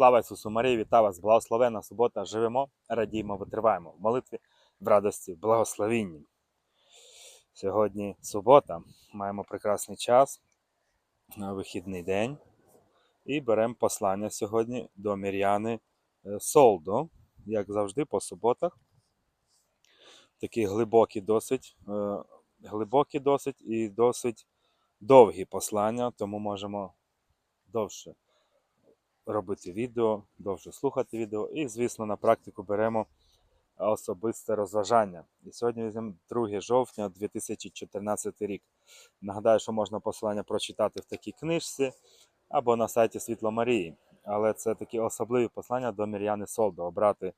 Слава Ісусу Марії, вітаю вас, благословена субота. Живемо, радіємо, витриваємо в молитві, в радості, в благословінні. Сьогодні субота, маємо прекрасний час, вихідний день. І беремо послання сьогодні до Мір'яни е, Солдо, як завжди, по суботах. Такі глибокі досить, е, глибокі досить і досить довгі послання, тому можемо довше робити відео, довше слухати відео. І, звісно, на практику беремо особисте розважання. І сьогодні візьмемо 2 жовтня 2014 рік. Нагадаю, що можна посилання прочитати в такій книжці або на сайті Світло Марії. Але це такі особливі послання до Мір'яни Солдо. Обрати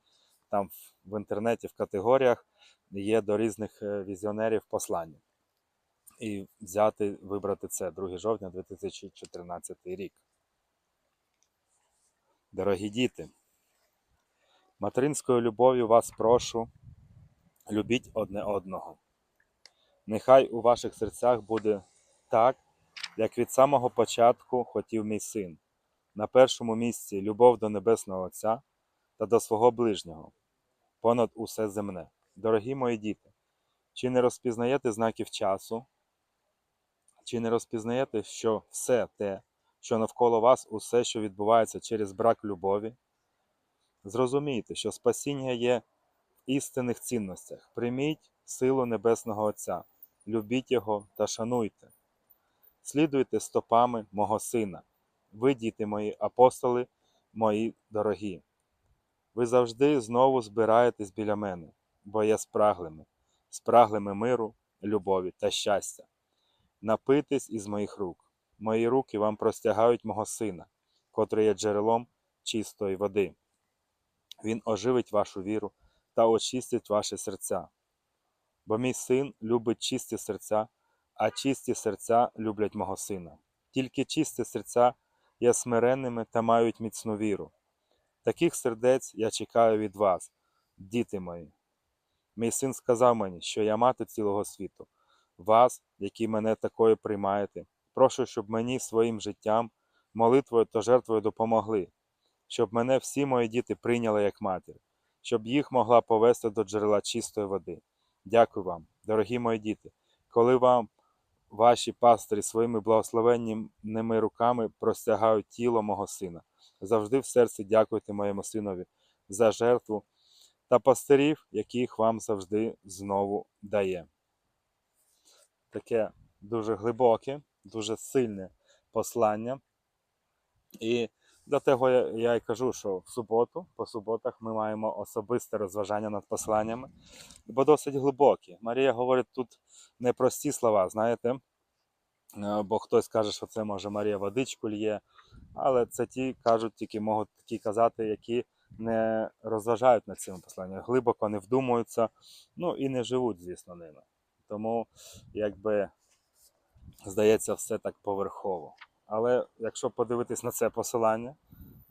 там в- інтернеті в категоріях є до різних е, візіонерів послання. І взяти, вибрати це 2 жовтня 2014 рік. Дорогі діти, материнською любов'ю вас прошу, любіть одне одного. Нехай у ваших серцях буде так, як від самого початку хотів мій син. На першому місці любов до Небесного Отця та до свого ближнього, понад усе земне. Дорогі мої діти, чи не розпізнаєте знаків часу? Чи не розпізнаєте, що все те, що навколо вас, усе, що відбувається через брак любові? Зрозумійте, що спасіння є в істинних цінностях. Прийміть силу Небесного Отця, любіть Його та шануйте. Слідуйте стопами мого Сина. Ви, діти мої, апостоли, мої дорогі. Ви завжди знову збираєтесь біля мене, бо є спраглими, спраглими миру, любові та щастя. Напитись із моїх рук. Мої руки вам простягають мого сина, котрий є джерелом чистої води. Він оживить вашу віру та очистить ваші серця. Бо мій син любить чисті серця, а чисті серця люблять мого сина. Тільки чисті серця є смиренними та мають міцну віру. Таких сердець я чекаю від вас, діти мої. Мій син сказав мені, що я мати цілого світу. Вас, які мене такою приймаєте, прошу, щоб мені своїм життям, молитвою та жертвою допомогли, щоб мене всі мої діти прийняли як матір, щоб їх могла повести до джерела чистої води. Дякую вам, дорогі мої діти, коли вам ваші пастирі своїми благословенними руками простягають тіло мого сина. Завжди в серці дякуйте моєму синові за жертву та пастирів, яких вам завжди знову дає. Таке дуже глибоке, дуже сильне послання. І до того я, й кажу, що в суботу, по суботах ми маємо особисте розважання над посланнями, бо досить глибокі. Марія говорить тут непрості слова, знаєте, Е, бо хтось каже, що це може Марія водичку лє, але це ті кажуть, тільки можуть такі казати, які не розважають над цими посланнями, глибоко не вдумуються, ну і не живуть, звісно, ними. Тому, якби здається, все так поверхово. Але якщо подивитись на це посилання,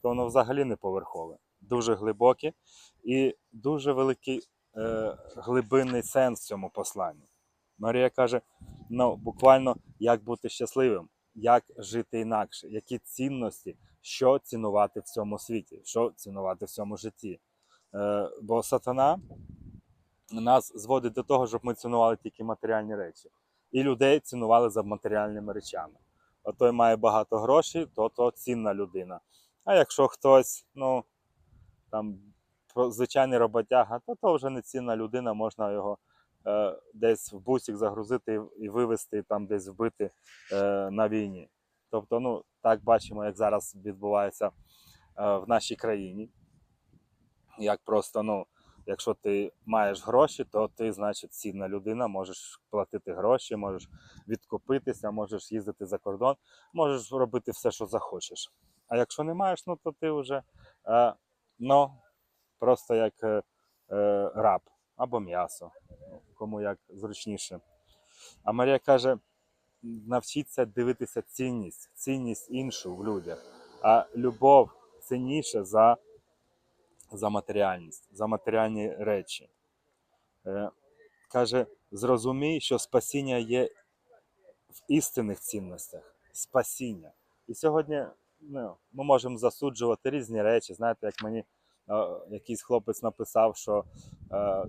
то воно взагалі не поверхове, дуже глибоке і дуже великий е, глибинний сенс в цьому посланні. Марія каже: ну, буквально як бути щасливим, як жити інакше, які цінності, що цінувати в цьому світі, що цінувати в цьому житті. Е, бо сатана нас зводить до того, щоб ми цінували тільки матеріальні речі. І людей цінували за матеріальними речами. От той має багато грошей, то то цінна людина. А якщо хтось, ну там звичайний роботяга, то то вже не цінна людина, можна його е, десь в бусик загрузити і вивезти, там десь вбити е, на війні. Тобто, ну так бачимо, як зараз відбувається е, в нашій країні. Як просто, ну, якщо ти маєш гроші, то ти, значить, цінна людина, можеш платити гроші, можеш відкупитися, можеш їздити за кордон, можеш робити все, що захочеш. А якщо не маєш, ну то ти вже е, ну, просто як е, е, раб або м'ясо, кому як зручніше. А Марія каже: навчіться дивитися цінність, цінність іншу в людях, а любов цінніше за, за матеріальність, за матеріальні речі. Е, каже: зрозумій, що спасіння є в істинних цінностях. Спасіння. І сьогодні ну, ми можемо засуджувати різні речі. Знаєте, як мені е, якийсь хлопець написав, що е,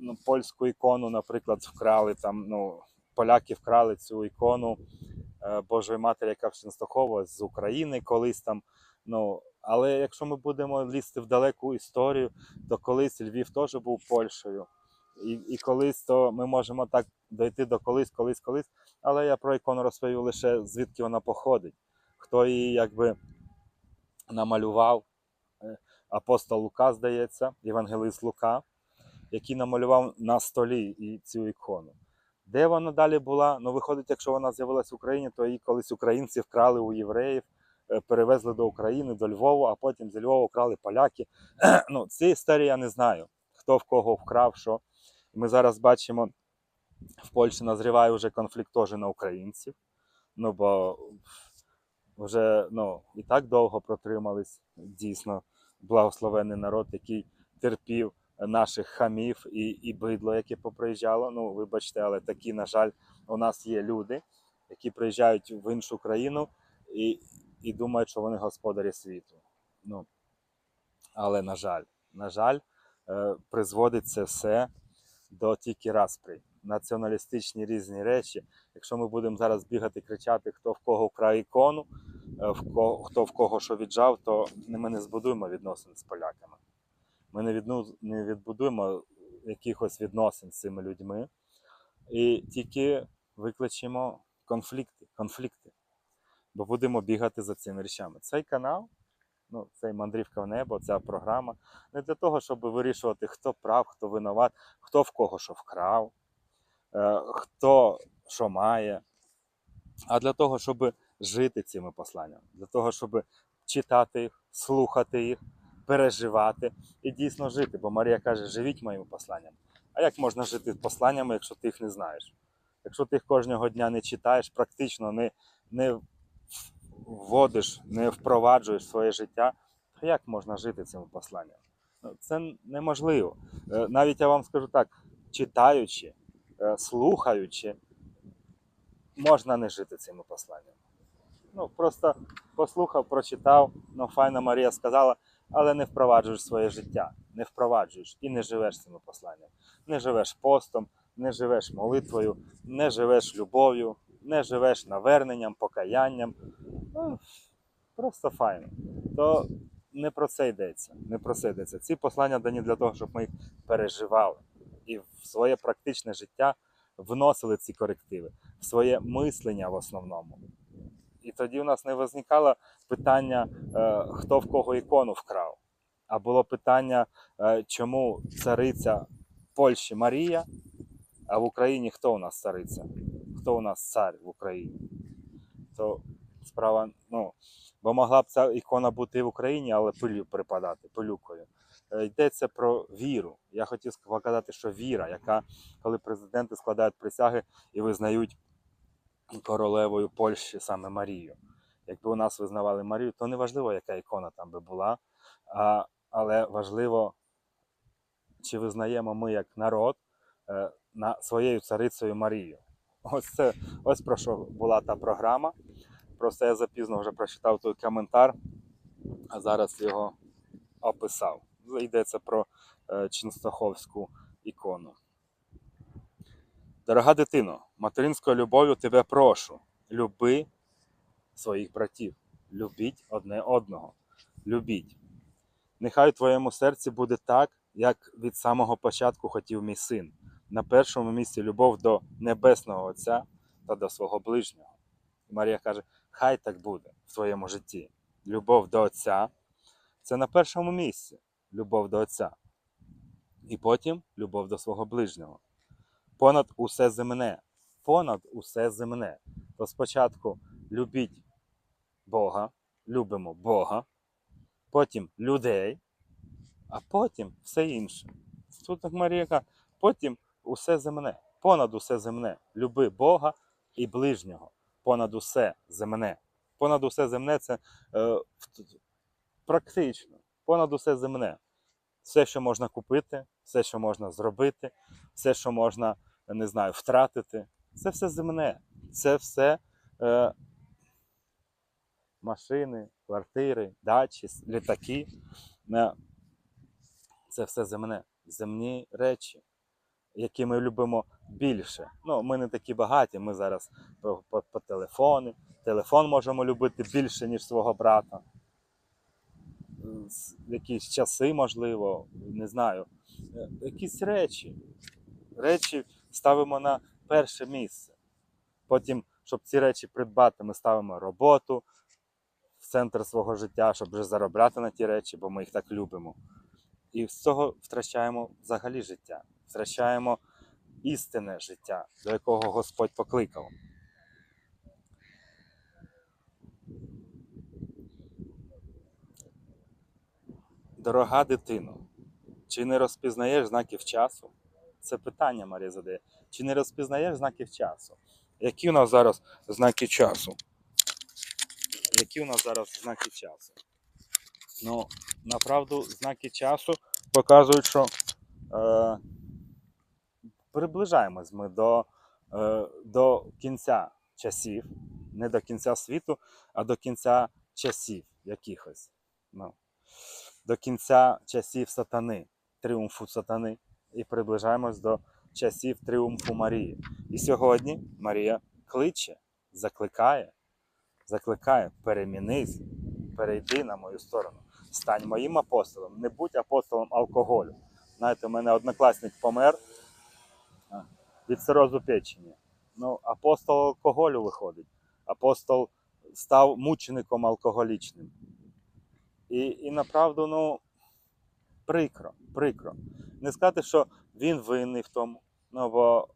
ну, польську ікону, наприклад, вкрали там, ну, поляки вкрали цю ікону е, Божої Матері, яка в Ченстахово з України колись там. Ну, але якщо ми будемо лізти в далеку історію, то колись Львів теж був Польщею. І, і колись то ми можемо так дойти до колись, колись, колись. Але я про ікону розповів лише звідки вона походить. Хто її якби намалював, Е, апостол Лука, здається, Євангелист Лука, який намалював на столі цю ікону. Де вона далі була? Ну, виходить, якщо вона з'явилась в Україні, то її колись українці вкрали у євреїв, перевезли до України, до Львова, а потім з Львова вкрали поляки. Ну, ці історії я не знаю, хто в кого вкрав, що. Ми зараз бачимо, в Польщі назріває вже конфлікт теж на українців. Ну, бо вже ну, і так довго протримались дійсно благословений народ, який терпів наших хамів і, і бидло, яке поприїжджало. Ну, вибачте, але такі, на жаль, у нас є люди, які приїжджають в іншу країну і, і думають, що вони господарі світу. Ну, але, на жаль, на жаль, е, призводить це все до тільки распри. Націоналістичні різні речі. Якщо ми будемо зараз бігати, кричати, хто в кого вкрав ікону, е, в кого, хто в кого що віджав, то ми не збудуємо відносин з поляками. Ми не, відну, не відбудуємо якихось відносин з цими людьми і тільки викличемо конфлікти, конфлікти. Бо будемо бігати за цими речами. Цей канал, ну, цей мандрівка в небо, ця програма не для того, щоб вирішувати, хто прав, хто винуват, хто в кого що вкрав, е, хто що має, а для того, щоб жити цими посланнями, для того, щоб читати їх, слухати їх, переживати і дійсно жити. Бо Марія каже: живіть моїми посланнями. А як можна жити посланнями, якщо ти їх не знаєш? Якщо ти їх кожного дня не читаєш, практично не, не вводиш, не впроваджуєш своє життя, то як можна жити цими посланнями? Ну, Це неможливо. Е, Навіть я вам скажу так: читаючи, е, слухаючи, можна не жити цими посланнями. Ну, просто послухав, прочитав, ну, файна Марія сказала, але не впроваджуєш своє життя, не впроваджуєш і не живеш цими посланнями. Не живеш постом, не живеш молитвою, не живеш любов'ю, не живеш наверненням, покаянням. Ну, просто файно. То не про це йдеться. Не про це йдеться. Ці послання дані для того, щоб ми їх переживали і в своє практичне життя вносили ці корективи, в своє мислення в основному. І тоді у нас не виникало питання, е, хто в кого ікону вкрав. А було питання, е, чому цариця Польщі Марія, а в Україні хто у нас цариця? Хто у нас цар в Україні? То справа, ну, бо могла б ця ікона бути в Україні, але пилю припадати, пилюкою. Е, Йдеться про віру. Я хотів показати, що віра, яка, коли президенти складають присяги і визнають королевою Польщі саме Марію. Якби у нас визнавали Марію, то не важливо, яка ікона там би була, а, але важливо, чи визнаємо ми як народ е, на своєю царицею Марію. Ось ось про що була та програма. Просто я запізно вже прочитав той коментар, а зараз його описав. Йдеться про е, Ченстаховську ікону. Дорога дитино, материнською любов'ю тебе прошу. Люби своїх братів, любіть одне одного. Любіть. Нехай у твоєму серці буде так, як від самого початку хотів мій син. На першому місці любов до Небесного Отця та до свого ближнього. І Марія каже: Хай так буде в твоєму житті. Любов до Отця це на першому місці любов до Отця. І потім любов до свого ближнього. Понад усе земне. Понад усе земне. То спочатку любіть Бога, любимо Бога, потім людей, а потім все інше. Тут Марія каже, потім усе земне, понад усе земне. Люби Бога і ближнього. Понад усе земне. Понад усе земне це е, практично, понад усе земне. Все, що можна купити, все, що можна зробити, все, що можна, не знаю, втратити, це все земне. Це все е, машини, квартири, дачі, літаки. Е, Це все земне, земні речі, які ми любимо більше. Ну, ми не такі багаті, ми зараз по, по, по телефону. Телефон можемо любити більше, ніж свого брата. Якісь часи, можливо, не знаю. Е, Якісь речі. Речі ставимо на перше місце. Потім, щоб ці речі придбати, ми ставимо роботу в центр свого життя, щоб вже заробляти на ті речі, бо ми їх так любимо. І з цього втрачаємо взагалі життя, втрачаємо істинне життя, до якого Господь покликав. Дорога дитино, чи не розпізнаєш знаків часу? Це питання Марія задає. Чи не розпізнаєш знаків часу? Які у нас зараз знаки часу? Які у нас зараз знаки часу? Ну, направду, знаки часу показують, що е, приближаємось ми до, е, до кінця часів, не до кінця світу, а до кінця часів якихось. Ну, до кінця часів сатани, тріумфу сатани, і приближаємось до часів тріумфу Марії. І сьогодні Марія кличе, закликає, закликає, перемінись, перейди на мою сторону, стань моїм апостолом, не будь апостолом алкоголю. Знаєте, у мене однокласник помер від цирозу печені. Ну, апостол алкоголю виходить. Апостол став мучеником алкоголічним. І, і направду, ну, прикро, прикро. Не сказати, що він винний в тому, ну бо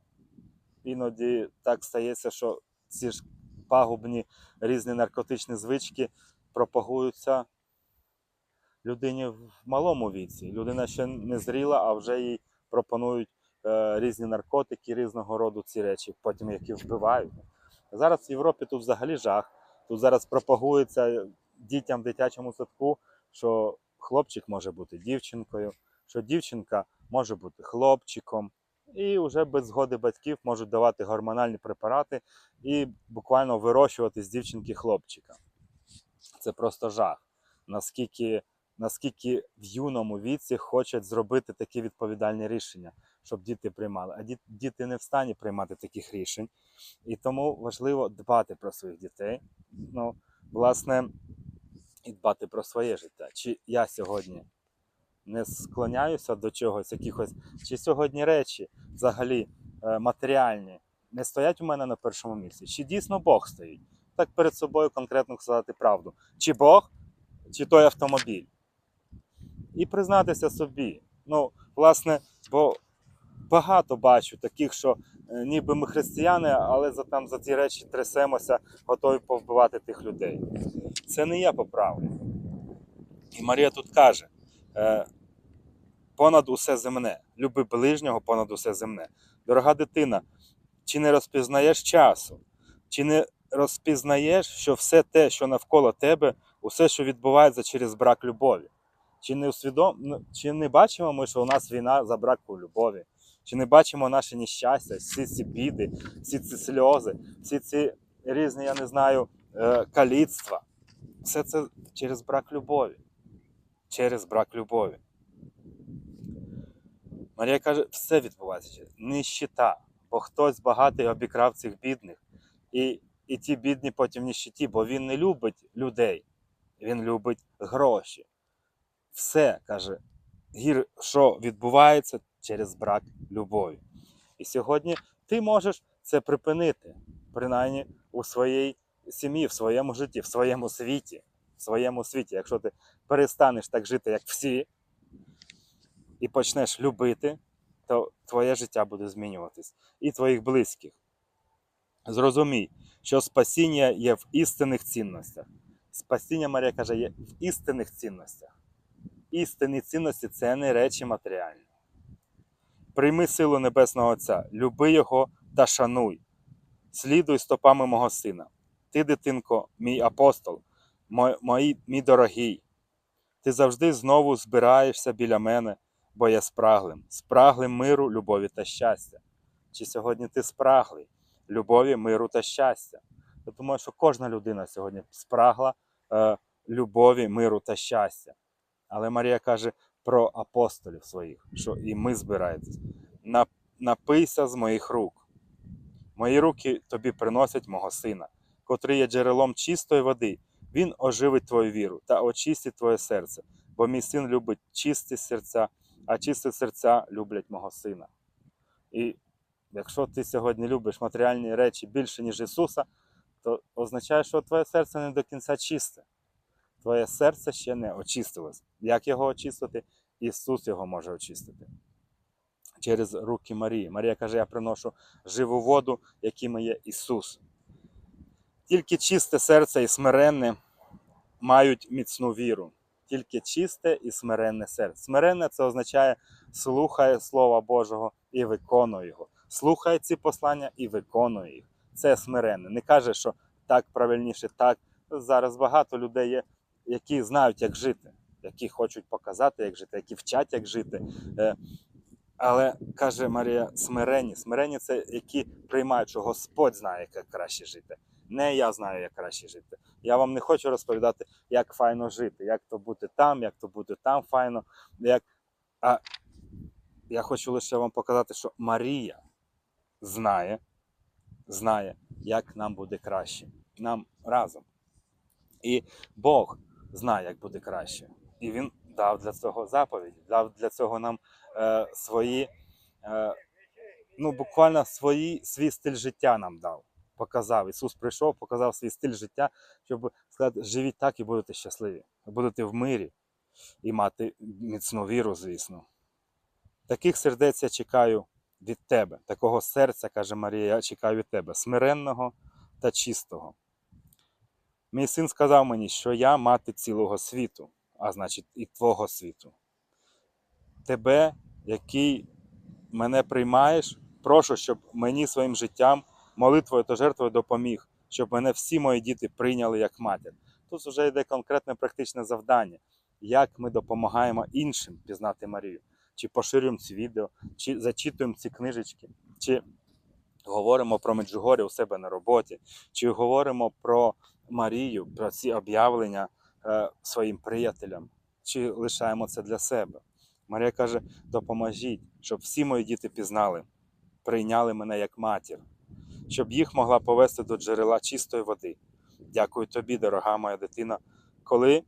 іноді так стається, що ці ж пагубні різні наркотичні звички пропагуються людині в малому віці. Людина ще не зріла, а вже їй пропонують різні наркотики, різного роду ці речі, потім які вбивають. Зараз в Європі тут взагалі жах. Тут зараз пропагується дітям в дитячому садку, що хлопчик може бути дівчинкою, що дівчинка може бути хлопчиком. І вже без згоди батьків можуть давати гормональні препарати і буквально вирощувати з дівчинки хлопчика. Це просто жах. Наскільки, наскільки в юному віці хочуть зробити такі відповідальні рішення, щоб діти приймали. А діти не в стані приймати таких рішень. І тому важливо дбати про своїх дітей. Ну, власне, і дбати про своє життя. Чи я сьогодні не склоняюся до чогось, якихось, чи сьогодні речі взагалі е, матеріальні не стоять у мене на першому місці? Чи дійсно Бог стоїть? Так перед собою конкретно сказати правду. Чи Бог, чи той автомобіль? І признатися собі. Ну, власне, багато бачу таких, що е, ніби ми християни, але за, там, за ці речі трясемося, готові повбивати тих людей. Це не є по правді. І Марія тут каже: е, понад усе земне, люби ближнього понад усе земне. Дорога дитина, чи не розпізнаєш часу, чи не розпізнаєш, що все те, що навколо тебе, усе, що відбувається через брак любові? Чи не усвідом... чи не бачимо ми, що у нас війна за браку любові? Чи не бачимо наше нещастя, всі ці біди, всі ці сльози, всі ці різні, я не знаю, е, каліцтва? Все це через брак любові. Через брак любові. Марія каже, все відбувається через бо хтось багатий обікрав цих бідних. І, і ті бідні потім в ніщиті, бо він не любить людей, він любить гроші. Все каже, гір, що відбувається через брак любові. І сьогодні ти можеш це припинити, принаймні у своїй сім'ї, в своєму житті, в своєму світі. В своєму світі, якщо ти перестанеш так жити, як всі, і почнеш любити, то твоє життя буде змінюватись. І твоїх близьких. Зрозумій, що спасіння є в істинних цінностях. Спасіння, Марія каже, є в істинних цінностях. Істинні цінності це не речі матеріальні. Прийми силу Небесного Отця, люби Його та шануй. Слідуй стопами мого сина. Ти, дитинко, мій апостол, мій, мій дорогий. Ти завжди знову збираєшся біля мене, бо я спраглим, спраглим миру, любові та щастя. Чи сьогодні ти спраглий любові, миру та щастя? Я думаю, що кожна людина сьогодні спрагла е, любові, миру та щастя. Але Марія каже про апостолів своїх, що і ми збираєтесь. Напийся з моїх рук. Мої руки тобі приносять мого сина, котрий є джерелом чистої води. Він оживить твою віру та очистить твоє серце, бо мій син любить чисті серця, а чисті серця люблять мого сина. І якщо ти сьогодні любиш матеріальні речі більше, ніж Ісуса, то означає, що твоє серце не до кінця чисте. Твоє серце ще не очистилось. Як його очистити? Ісус його може очистити. Через руки Марії. Марія каже: Я приношу живу воду, яким є Ісус. Тільки чисте серце і смиренне мають міцну віру. Тільки чисте і смиренне серце. Смиренне це означає слухає Слова Божого і виконує його. Слухає ці послання і виконує їх. Це смиренне. Не каже, що так правильніше, так. Зараз багато людей є, які знають, як жити, які хочуть показати, як жити, які вчать, як жити. Е, Але каже Марія, смиренні. Смиренні це які приймають, що Господь знає, як краще жити. Не я знаю, як краще жити. Я вам не хочу розповідати, як файно жити, як то бути там, як то бути там файно. Як... А я хочу лише вам показати, що Марія знає, знає, як нам буде краще. Нам разом. І Бог знає, як буде краще. І Він дав для цього заповіді, дав для цього нам е, свої, е, ну буквально свої, свій стиль життя нам дав. Показав. Ісус прийшов, показав свій стиль життя, щоб сказати, живіть так і будете щасливі. Будете в мирі і мати міцну віру, звісно. Таких сердець я чекаю від тебе. Такого серця, каже Марія, я чекаю від тебе, смиренного та чистого. Мій син сказав мені, що я мати цілого світу, а значить, і твого світу. Тебе, який мене приймаєш, прошу, щоб мені своїм життям, молитвою та жертвою допоміг, щоб мене всі мої діти прийняли як матір. Тут вже йде конкретне практичне завдання, як ми допомагаємо іншим пізнати Марію, чи поширюємо ці відео, чи зачитуємо ці книжечки, чи говоримо про Меджугорі у себе на роботі, чи говоримо про Марію, про ці об'явлення е, своїм приятелям, чи лишаємо це для себе. Марія каже: допоможіть, щоб всі мої діти пізнали, прийняли мене як матір, щоб їх могла повести до джерела чистої води. Дякую тобі, дорога моя дитина, коли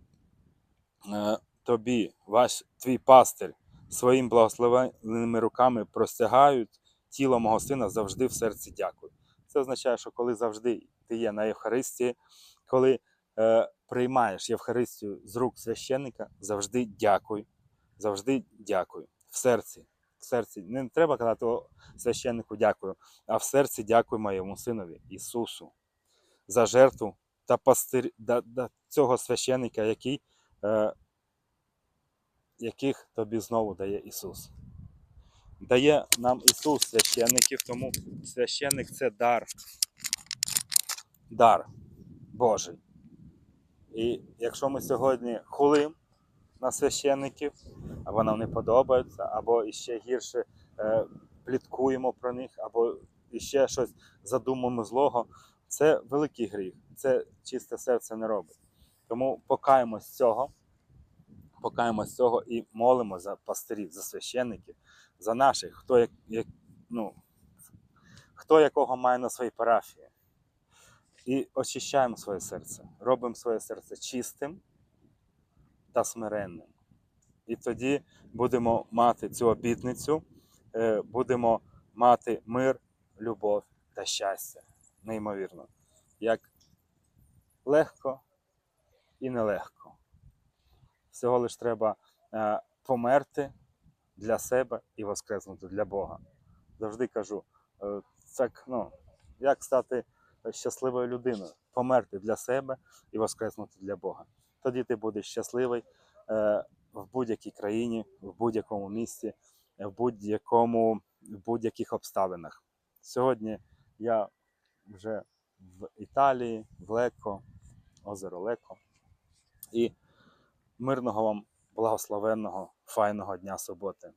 е, тобі, ваш твій пастир, своїм благословенними руками простягають тіло мого сина завжди в серці дякую. Це означає, що коли завжди ти є на Євхаристії, коли е, приймаєш Євхаристію з рук священника, завжди дякуй. Завжди дякую. В серці. В серці. Не треба казати «О, священнику дякую, а в серці дякую моєму синові Ісусу за жертву та пастир да, да, цього священника, який, е, яких тобі знову дає Ісус. Дає нам Ісус священників, тому священник це дар. Дар Божий. І якщо ми сьогодні хулим на священників, або нам не подобаються, або іще гірше е, пліткуємо про них, або іще щось задумуємо злого, це великий гріх. Це чисте серце не робить. Тому покаємось цього, покаємось цього і молимо за пастирів, за священників, за наших, хто, як, як, ну, хто якого має на своїй парафії. І очищаємо своє серце, робимо своє серце чистим та смиренним. І тоді будемо мати цю обітницю, е, будемо мати мир, любов та щастя. Неймовірно. Як легко і нелегко. Всього лиш треба е, померти для себе і воскреснути для Бога. Завжди кажу, е, так, ну, як стати щасливою людиною, померти для себе і воскреснути для Бога. Тоді ти будеш щасливий е, в будь-якій країні, в будь-якому місці, в будь-якому в будь-яких обставинах. Сьогодні я вже в Італії, в Леко, озеро Леко. І мирного вам благословенного, файного дня суботи.